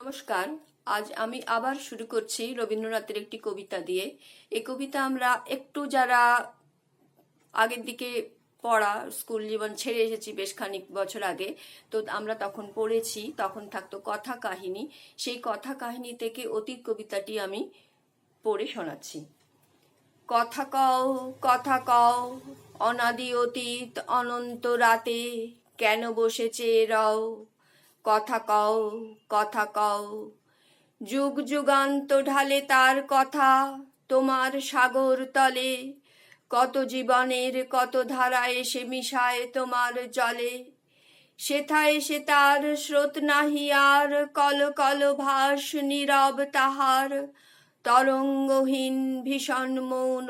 নমস্কার, আজ আমি আবার শুরু করছি রবীন্দ্রনাথের একটি কবিতা দিয়ে। এই কবিতা আমরা একটু যারা আগের দিকে পড়া, স্কুল জীবন ছেড়ে এসেছি বেশ খানিক বছর আগে, তো আমরা তখন পড়েছি, তখন থাকতো কথা কাহিনী। সেই কথা কাহিনী থেকে অতীত কবিতাটি আমি পড়ে শোনাচ্ছি। কথা কও কথা কও, অনাদি অতীত অনন্ত রাতে কেন বসেছে রও কথা কও কথা কও। যুগ যুগান্ত ঢালে তার কথা, তোমার সাগর তলে। কত জীবনের কত ধারা এসে মিশায় তোমার জলে। সেথায় সে তার স্রোত নাহি, আর কল কল ভাস নীরব তাহার। তরঙ্গহীন ভীষণ মৌন,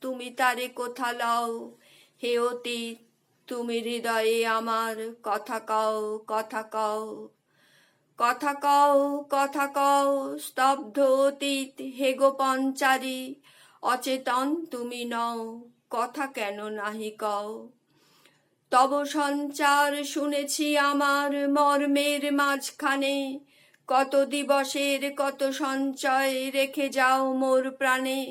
তুমি তারে কোথা লও? হে অতীত তুমি হৃদয়ে আমার কথা কও কথা কও কথা কও কথা কও, স্তব্ধ অতীত হে গোপঞ্চারী অচেতন তুমি নও, কথা কেন নাহি কও? তব সঞ্চার শুনেছি আমার মর্মের মাঝখানে, কত দিবসের কত সঞ্চয় রেখে যাও মোর প্রাণে।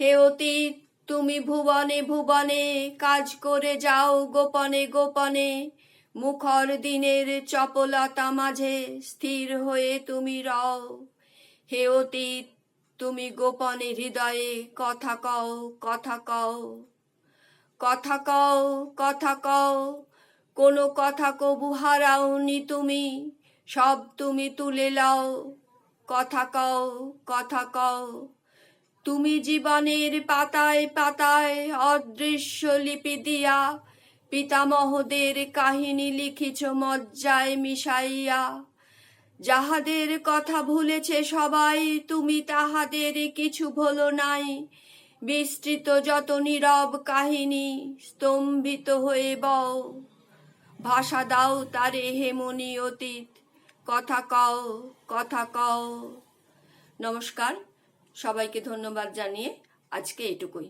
হে অতীত তুমি ভুবনে ভুবনে কাজ করে যাও গোপনে গোপনে। মুখর দিনের চপলতা মাঝে স্থির হয়ে তুমি রও। হে অতীত, তুমি গোপনে হৃদয়ে কথা কও কথা কও। কথা কও কথা কও, কোনো কথা কবু হারাওনি তুমি, সব তুমি তুলে লও। কথা কও কথা কও। তুমি জীবনের পাতায় পাতায় অদৃশ্য লিপি দিয়া, পিতামহদের কাহিনী লিখিছ মজ্জায় মিশাইয়া। যাহাদের কথা ভুলেছে সবাই, তুমি তাহাদের কিছু ভুলো নাই। বিস্তৃত যত নীরব কাহিনী স্তম্ভিত হয়ে বও। ভাষা দাও তারে হেমনি অতীত, কথা কও কথা কও। নমস্কার। সবাইকে ধন্যবাদ জানিয়ে আজকে এটুকুই